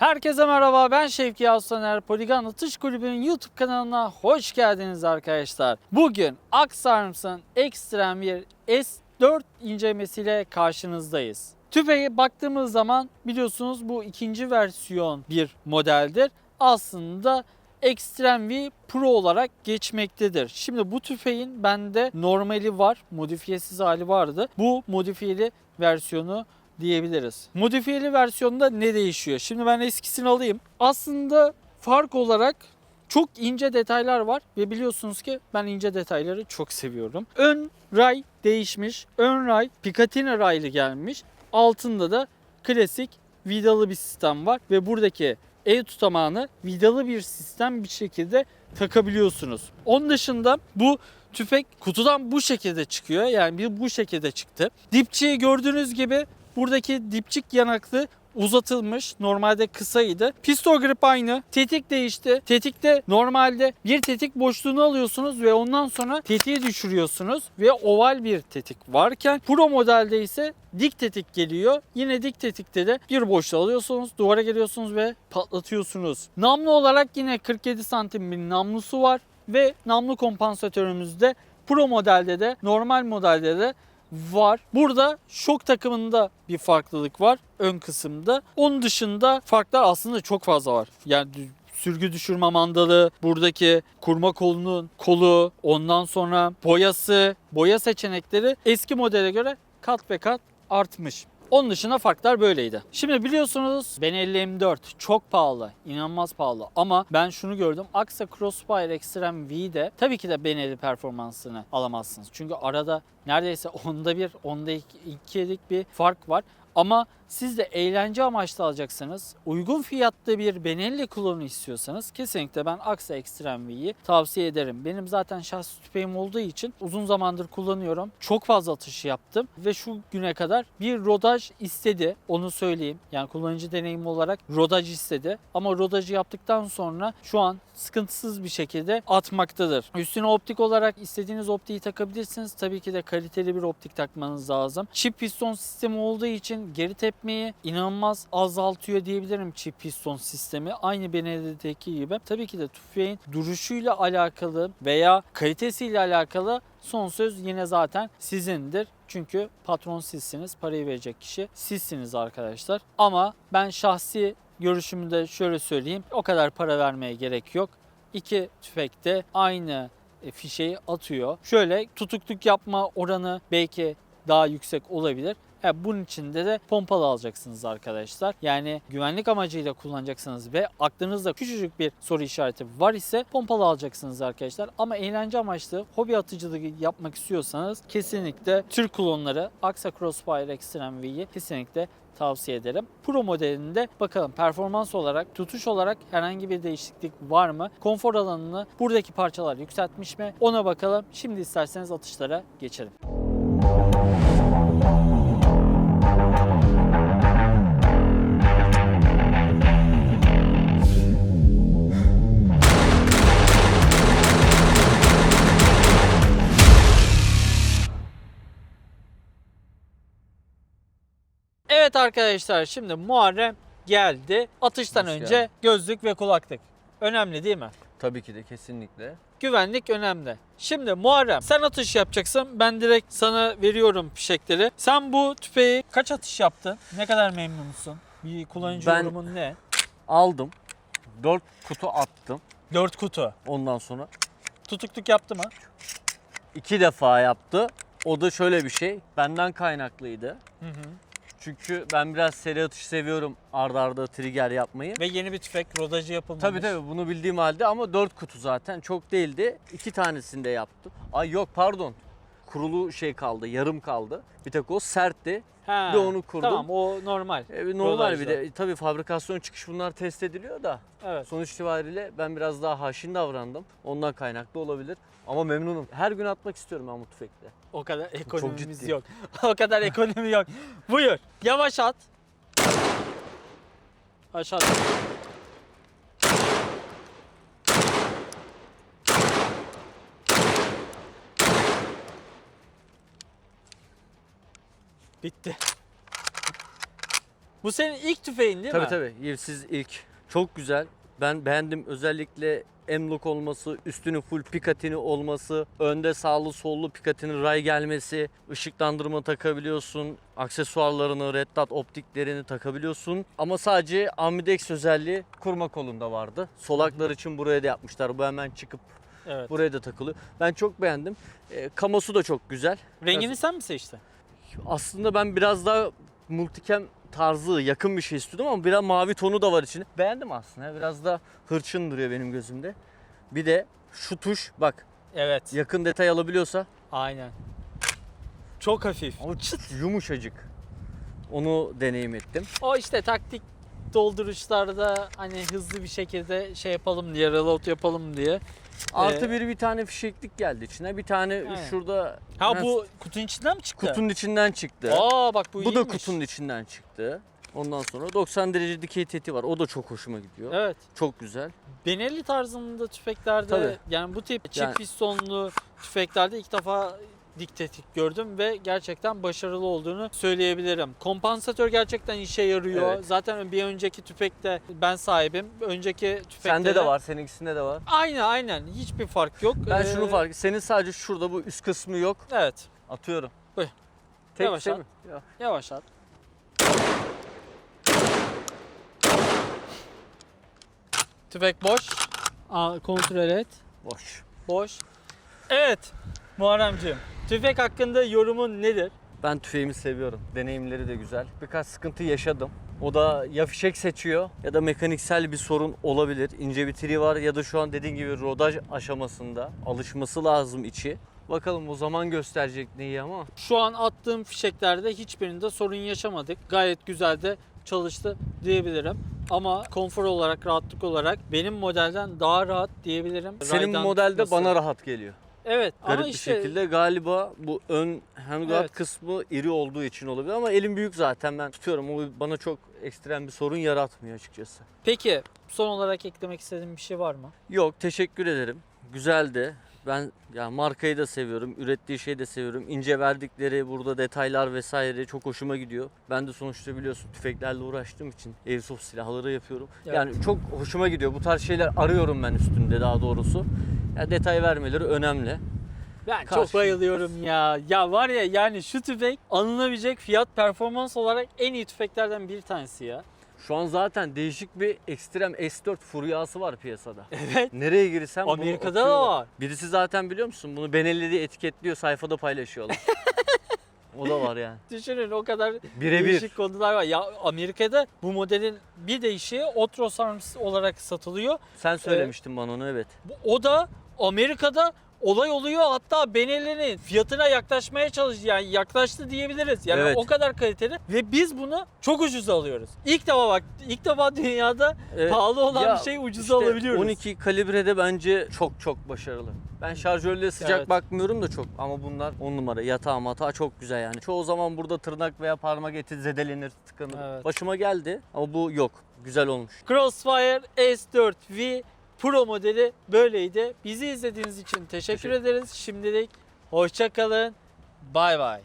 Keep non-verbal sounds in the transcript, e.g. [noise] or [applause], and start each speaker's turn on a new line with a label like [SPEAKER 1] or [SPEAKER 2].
[SPEAKER 1] Herkese merhaba ben Şevki Aslaner. Poligon Atış Kulübü'nün YouTube kanalına hoş geldiniz arkadaşlar. Bugün Aksarms'ın Extreme bir S4 incelemesiyle karşınızdayız. Tüfeğe baktığımız zaman biliyorsunuz bu ikinci versiyon bir modeldir. Aslında Extreme V Pro olarak geçmektedir. Şimdi bu tüfeğin bende normali var, modifiyesiz hali vardı. Bu modifiyeli versiyonu diyebiliriz. Modifiyeli versiyonda ne değişiyor? Şimdi ben eskisini alayım. Aslında fark olarak çok ince detaylar var ve biliyorsunuz ki ben ince detayları çok seviyorum. Ön ray değişmiş. Ön ray Picatinny raylı gelmiş. Altında da klasik vidalı bir sistem var ve buradaki el tutamağını vidalı bir sistem bir şekilde takabiliyorsunuz. Onun dışında bu tüfek kutudan bu şekilde çıkıyor. Yani bir bu şekilde çıktı. Dipçiyi gördüğünüz gibi buradaki dipçik yanaklı uzatılmış. Normalde kısaydı. Pistol grip aynı. Tetik değişti. Tetikte normalde bir tetik boşluğunu alıyorsunuz ve ondan sonra tetiği düşürüyorsunuz ve oval bir tetik varken Pro modelde ise dik tetik geliyor. Yine dik tetikte de bir boşluğu alıyorsunuz, duvara geliyorsunuz ve patlatıyorsunuz. Namlu olarak yine 47 santim bir namlusu var ve namlu kompansatörümüzde Pro modelde de normal modelde de var. Burada şok takımında bir farklılık var ön kısımda. Onun dışında farklar aslında çok fazla var. Yani sürgü düşürme mandalı, buradaki kurma kolunun kolu, ondan sonra boyası, boya seçenekleri eski modele göre kat ve kat artmış. Onun dışında farklar böyleydi. Şimdi biliyorsunuz Ben 50 M4 çok pahalı, inanılmaz pahalı ama ben şunu gördüm. Aksa Crossfire Extreme V'de tabii ki de Ben 50 performansını alamazsınız. Çünkü arada neredeyse [laughs] onda bir, onda iki, ikilik bir fark var. Ama siz de eğlence amaçlı alacaksınız. Uygun fiyatlı bir Benelli klonu istiyorsanız kesinlikle ben Aksa Extreme V'yi tavsiye ederim. Benim zaten şahsi tüfeğim olduğu için uzun zamandır kullanıyorum. Çok fazla atış yaptım ve şu güne kadar bir rodaj istedi. Onu söyleyeyim. Yani kullanıcı deneyimi olarak rodaj istedi. Ama rodajı yaptıktan sonra şu an sıkıntısız bir şekilde atmaktadır. Üstüne optik olarak istediğiniz optiği takabilirsiniz. Tabii ki de kaliteli bir optik takmanız lazım. Çift piston sistemi olduğu için geri tepmeyi inanılmaz azaltıyor diyebilirim çift piston sistemi. Aynı Benelli'deki gibi. Tabii ki de tüfeğin duruşuyla alakalı veya kalitesiyle alakalı son söz yine zaten sizindir. Çünkü patron sizsiniz, parayı verecek kişi sizsiniz arkadaşlar. Ama ben şahsi görüşümü de şöyle söyleyeyim. O kadar para vermeye gerek yok. İki tüfek de aynı e, fişeyi atıyor. Şöyle tutukluk yapma oranı belki daha yüksek olabilir. Ha, bunun içinde de pompalı alacaksınız arkadaşlar. Yani güvenlik amacıyla kullanacaksınız ve aklınızda küçücük bir soru işareti var ise pompalı alacaksınız arkadaşlar. Ama eğlence amaçlı hobi atıcılığı yapmak istiyorsanız kesinlikle Türk klonları Aksa Crossfire Extreme V'yi kesinlikle tavsiye ederim. Pro modelinde bakalım performans olarak, tutuş olarak herhangi bir değişiklik var mı? Konfor alanını buradaki parçalar yükseltmiş mi? Ona bakalım. Şimdi isterseniz atışlara geçelim. Arkadaşlar şimdi Muharrem geldi. Atıştan
[SPEAKER 2] Hoş
[SPEAKER 1] önce
[SPEAKER 2] geldin.
[SPEAKER 1] gözlük ve kulaklık. Önemli değil mi?
[SPEAKER 2] Tabii ki de kesinlikle.
[SPEAKER 1] Güvenlik önemli. Şimdi Muharrem sen atış yapacaksın. Ben direkt sana veriyorum fişekleri. Sen bu tüfeği kaç atış yaptın? Ne kadar memnunsun? Bir kullanıcı
[SPEAKER 2] Ben-
[SPEAKER 1] yorumun ne?
[SPEAKER 2] Aldım. 4 kutu attım.
[SPEAKER 1] 4 kutu.
[SPEAKER 2] Ondan sonra
[SPEAKER 1] Tutukluk yaptı mı?
[SPEAKER 2] iki defa yaptı. O da şöyle bir şey. Benden kaynaklıydı.
[SPEAKER 1] Hı hı.
[SPEAKER 2] Çünkü ben biraz seri atış seviyorum ardarda arda trigger yapmayı.
[SPEAKER 1] Ve yeni bir tüfek rodajı yapılmamış.
[SPEAKER 2] Tabii tabii bunu bildiğim halde ama 4 kutu zaten çok değildi. İki tanesini de yaptım. Ay yok pardon. Kurulu şey kaldı, yarım kaldı. Bir tek o sertti.
[SPEAKER 1] Ha,
[SPEAKER 2] Bir onu kurdum.
[SPEAKER 1] Tamam o normal.
[SPEAKER 2] E, normal bir de tabii fabrikasyon çıkış bunlar test ediliyor da.
[SPEAKER 1] Evet.
[SPEAKER 2] Sonuç itibariyle ben biraz daha haşin davrandım. Ondan kaynaklı olabilir. Ama memnunum. Her gün atmak istiyorum ben bu tüfekle.
[SPEAKER 1] O kadar ekonomimiz yok. [laughs] o kadar ekonomi yok. Buyur. Yavaş at. Aşağı. Bitti. Bu senin ilk tüfeğin değil
[SPEAKER 2] tabii
[SPEAKER 1] mi?
[SPEAKER 2] tabii. Yivsiz ilk. Çok güzel. Ben beğendim. Özellikle emlok olması, üstünün full pikatini olması, önde sağlı sollu pikatinin ray gelmesi, ışıklandırma takabiliyorsun, aksesuarlarını, red dot optiklerini takabiliyorsun. Ama sadece Ambidex özelliği kurma kolunda vardı. Solaklar için buraya da yapmışlar. Bu hemen çıkıp
[SPEAKER 1] Evet.
[SPEAKER 2] buraya da takılıyor. Ben çok beğendim. E, kamosu da çok güzel.
[SPEAKER 1] Rengini sen mi seçtin?
[SPEAKER 2] Aslında ben biraz daha multikem tarzı yakın bir şey istiyordum ama biraz mavi tonu da var içinde. Beğendim aslında. Biraz da hırçın duruyor benim gözümde. Bir de şu tuş bak
[SPEAKER 1] Evet.
[SPEAKER 2] yakın detay alabiliyorsa
[SPEAKER 1] Aynen. Çok hafif.
[SPEAKER 2] ama çıt yumuşacık. Onu deneyim ettim.
[SPEAKER 1] O işte taktik dolduruşlarda hani hızlı bir şekilde şey yapalım diye, reload yapalım diye.
[SPEAKER 2] Artı
[SPEAKER 1] Ee,
[SPEAKER 2] bir bir tane fişeklik geldi içine. Bir tane
[SPEAKER 1] Aynen.
[SPEAKER 2] şurada
[SPEAKER 1] Ha bu kutunun içinden mi çıktı?
[SPEAKER 2] kutunun içinden çıktı.
[SPEAKER 1] Aa bak bu,
[SPEAKER 2] bu da
[SPEAKER 1] iyiymiş.
[SPEAKER 2] kutunun içinden çıktı. Ondan sonra 90 derece dikey teti var. O da çok hoşuma gidiyor.
[SPEAKER 1] Evet.
[SPEAKER 2] Çok güzel.
[SPEAKER 1] Benelli tarzında tüfeklerde
[SPEAKER 2] Tabii.
[SPEAKER 1] yani bu tip çift
[SPEAKER 2] Yani-
[SPEAKER 1] pistonlu tüfeklerde ilk defa dik tetik gördüm ve gerçekten başarılı olduğunu söyleyebilirim. Kompansatör gerçekten işe yarıyor.
[SPEAKER 2] Evet.
[SPEAKER 1] Zaten bir önceki tüfekte ben sahibim. Önceki tüfekte
[SPEAKER 2] Sende de var, seninkisinde de var.
[SPEAKER 1] Aynen aynen. Hiçbir fark yok.
[SPEAKER 2] Ben
[SPEAKER 1] Ee,
[SPEAKER 2] şunu fark Senin sadece şurada bu üst kısmı yok.
[SPEAKER 1] Evet.
[SPEAKER 2] Atıyorum.
[SPEAKER 1] Buyur.
[SPEAKER 2] Tek
[SPEAKER 1] Yavaş
[SPEAKER 2] şey
[SPEAKER 1] at.
[SPEAKER 2] mi? Ya.
[SPEAKER 1] Yavaş at. Tüfek boş. Aa, kontrol et.
[SPEAKER 2] Boş.
[SPEAKER 1] Boş. Evet Muharremciğim. Tüfek hakkında yorumun nedir?
[SPEAKER 2] Ben tüfeğimi seviyorum. Deneyimleri de güzel. Birkaç sıkıntı yaşadım. O da ya fişek seçiyor ya da mekaniksel bir sorun olabilir. İnce bir tri var ya da şu an dediğin gibi rodaj aşamasında alışması lazım içi. Bakalım o zaman gösterecek neyi ama.
[SPEAKER 1] Şu an attığım fişeklerde hiçbirinde sorun yaşamadık. Gayet güzel de çalıştı diyebilirim. Ama konfor olarak, rahatlık olarak benim modelden daha rahat diyebilirim.
[SPEAKER 2] Senin
[SPEAKER 1] Raydan
[SPEAKER 2] modelde
[SPEAKER 1] tutması.
[SPEAKER 2] bana rahat geliyor.
[SPEAKER 1] Evet
[SPEAKER 2] Garip
[SPEAKER 1] ama
[SPEAKER 2] bir
[SPEAKER 1] işte
[SPEAKER 2] şekilde galiba bu ön handguard
[SPEAKER 1] Evet.
[SPEAKER 2] kısmı iri olduğu için olabilir ama elim büyük zaten ben tutuyorum. O bana çok ekstrem bir sorun yaratmıyor açıkçası.
[SPEAKER 1] peki son olarak eklemek istediğin bir şey var mı?
[SPEAKER 2] Yok teşekkür ederim. Güzeldi. Ben ya markayı da seviyorum, ürettiği şeyi de seviyorum. İnce verdikleri burada detaylar vesaire çok hoşuma gidiyor. Ben de sonuçta biliyorsun tüfeklerle uğraştığım için airsoft silahları yapıyorum.
[SPEAKER 1] Evet.
[SPEAKER 2] Yani çok hoşuma gidiyor. Bu tarz şeyler arıyorum ben üstünde daha doğrusu. Ya detay vermeleri önemli.
[SPEAKER 1] Ben
[SPEAKER 2] Karşı-
[SPEAKER 1] çok bayılıyorum ya. Ya var ya yani şu tüfek alınabilecek fiyat performans olarak en iyi tüfeklerden bir tanesi ya.
[SPEAKER 2] Şu an zaten değişik bir ekstrem S4 furyası var piyasada. [laughs]
[SPEAKER 1] Evet.
[SPEAKER 2] Nereye girsem
[SPEAKER 1] Amerika'da da var.
[SPEAKER 2] Birisi zaten biliyor musun bunu Benelli diye etiketliyor sayfada paylaşıyorlar. [laughs] o da var yani. [laughs]
[SPEAKER 1] Düşünün o kadar
[SPEAKER 2] Birebir.
[SPEAKER 1] değişik konular var. Ya Amerika'da bu modelin bir değişiği Otros Arms olarak satılıyor.
[SPEAKER 2] Sen söylemiştin bana onu evet.
[SPEAKER 1] Bu- O da Amerika'da olay oluyor. Hatta Benelli'nin fiyatına yaklaşmaya çalıştı. Yani yaklaştı diyebiliriz. Yani
[SPEAKER 2] Evet.
[SPEAKER 1] o kadar kaliteli ve biz bunu çok ucuza alıyoruz. İlk defa bak ilk defa dünyada
[SPEAKER 2] Evet.
[SPEAKER 1] pahalı olan
[SPEAKER 2] Ya
[SPEAKER 1] bir şeyi ucuza
[SPEAKER 2] İşte
[SPEAKER 1] alabiliyoruz.
[SPEAKER 2] 12 kalibrede bence çok çok başarılı. Ben şarjörle sıcak
[SPEAKER 1] Evet.
[SPEAKER 2] bakmıyorum da çok ama bunlar 10 numara yatağı matağı çok güzel yani. Çoğu zaman burada tırnak veya parmak eti zedelenir, tıkanır.
[SPEAKER 1] Evet.
[SPEAKER 2] Başıma geldi ama bu yok. Güzel olmuş.
[SPEAKER 1] Crossfire S4V Pro modeli böyleydi. Bizi izlediğiniz için teşekkür
[SPEAKER 2] Teşekkür-
[SPEAKER 1] ederiz. Şimdilik hoşça kalın. Bay bay.